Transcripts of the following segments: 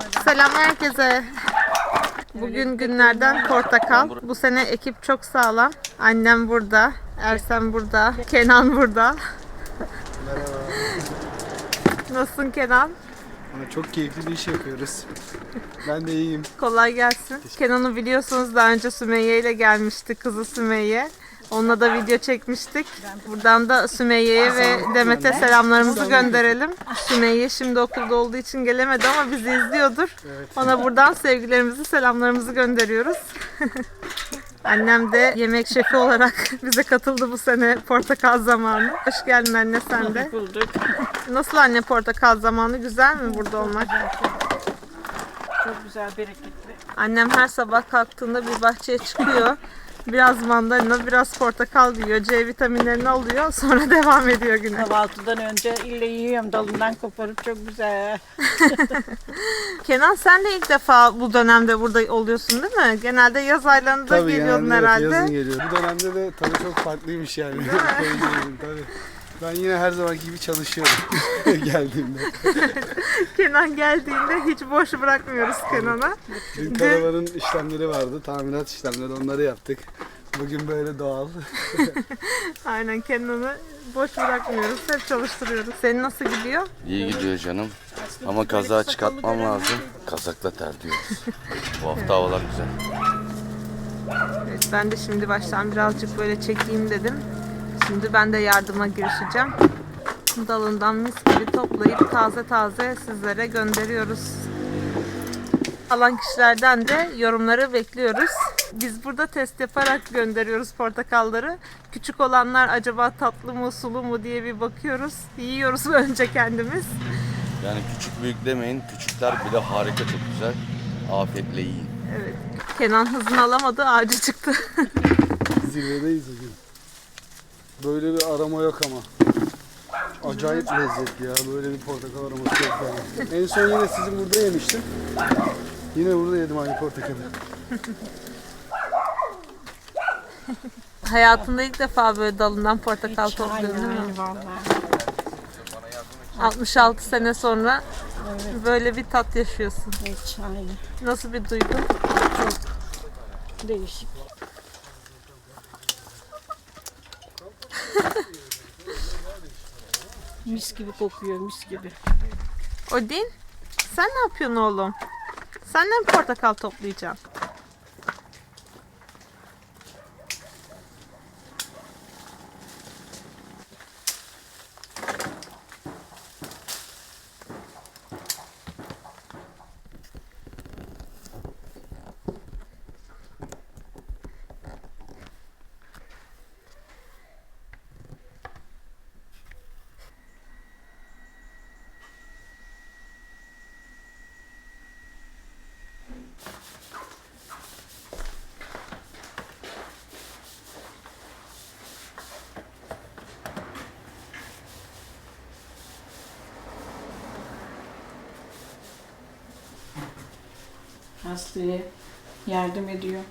selam herkese. Bugün günlerden portakal. Bu sene ekip çok sağlam. Annem burada, Ersem burada, Kenan burada. Nasılsın Kenan? Çok keyifli bir iş yapıyoruz. Ben de iyiyim. Kolay gelsin. Kenan'ı biliyorsunuz daha önce Sümeyye ile gelmişti kızı Sümeyye. Onunla da video çekmiştik. Buradan da Sümeyye'ye ve Demet'e selamlarımızı gönderelim. Sümeyye şimdi okulda olduğu için gelemedi ama bizi izliyordur. Ona buradan sevgilerimizi, selamlarımızı gönderiyoruz. Annem de yemek şefi olarak bize katıldı bu sene portakal zamanı. Hoş geldin anne sen de. Bulduk. Nasıl anne portakal zamanı? Güzel mi burada olmak? Çok güzel, bereketli. Annem her sabah kalktığında bir bahçeye çıkıyor. Biraz mandalina, biraz portakal yiyor. C vitaminlerini alıyor. Sonra devam ediyor güne. Kahvaltıdan önce ille yiyorum dalından koparıp çok güzel. Kenan sen de ilk defa bu dönemde burada oluyorsun değil mi? Genelde yaz aylarında geliyordun genelde evet, herhalde. yazın geliyorum. Bu dönemde de tabii çok farklıymış yani. tabii. Ben yine her zamanki gibi çalışıyorum geldiğimde. Kenan geldiğinde hiç boş bırakmıyoruz Kenan'a. Dün karavanın işlemleri vardı, tamirat işlemleri onları yaptık. Bugün böyle doğal. Aynen Kenan'ı boş bırakmıyoruz. Hep çalıştırıyoruz. Senin nasıl gidiyor? İyi gidiyor canım. Ama kazağı çıkartmam lazım. Kazakla terliyoruz. Bu hafta havalar güzel. Evet, ben de şimdi baştan birazcık böyle çekeyim dedim. Şimdi ben de yardıma girişeceğim. Dalından mis gibi toplayıp taze taze sizlere gönderiyoruz. Alan kişilerden de yorumları bekliyoruz. Biz burada test yaparak gönderiyoruz portakalları. Küçük olanlar acaba tatlı mı sulu mu diye bir bakıyoruz. Yiyoruz önce kendimiz. Yani küçük büyük demeyin. Küçükler bile harika çok güzel. Afiyetle yiyin. Evet. Kenan hızını alamadı ağacı çıktı. Zirvedeyiz bugün. Böyle bir arama yok ama. Acayip lezzetli ya. Böyle bir portakal aroması yok yani. En son yine sizin burada yemiştim. Yine burada yedim aynı portakalı. Hayatında ilk defa böyle dalından portakal topluyorsun değil mi? Vallahi. 66 sene sonra böyle bir tat yaşıyorsun. Hiç aynen. Nasıl bir duygu? Değişik. Mis gibi kokuyor, mis gibi. Odin, sen ne yapıyorsun oğlum? Sen de portakal toplayacaksın? Hastaya yardım ediyor.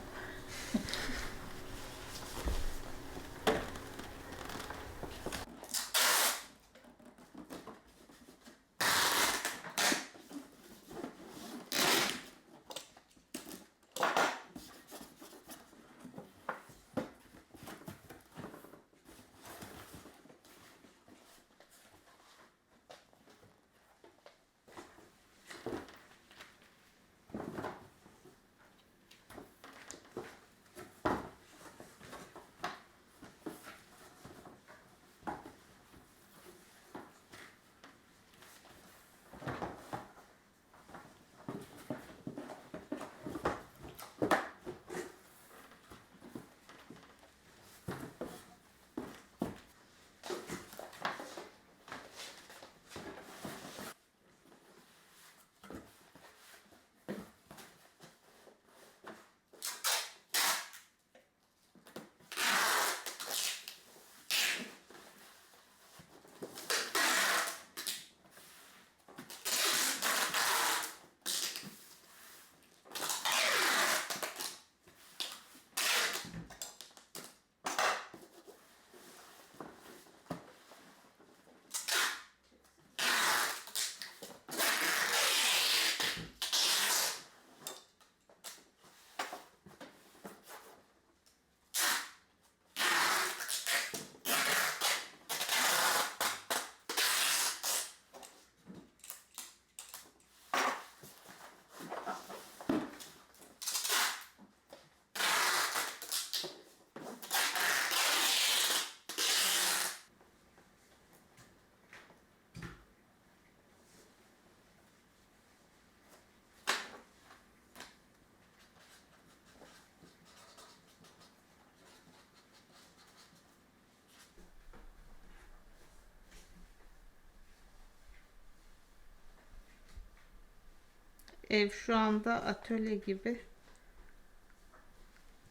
Ev şu anda atölye gibi.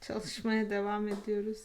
Çalışmaya devam ediyoruz.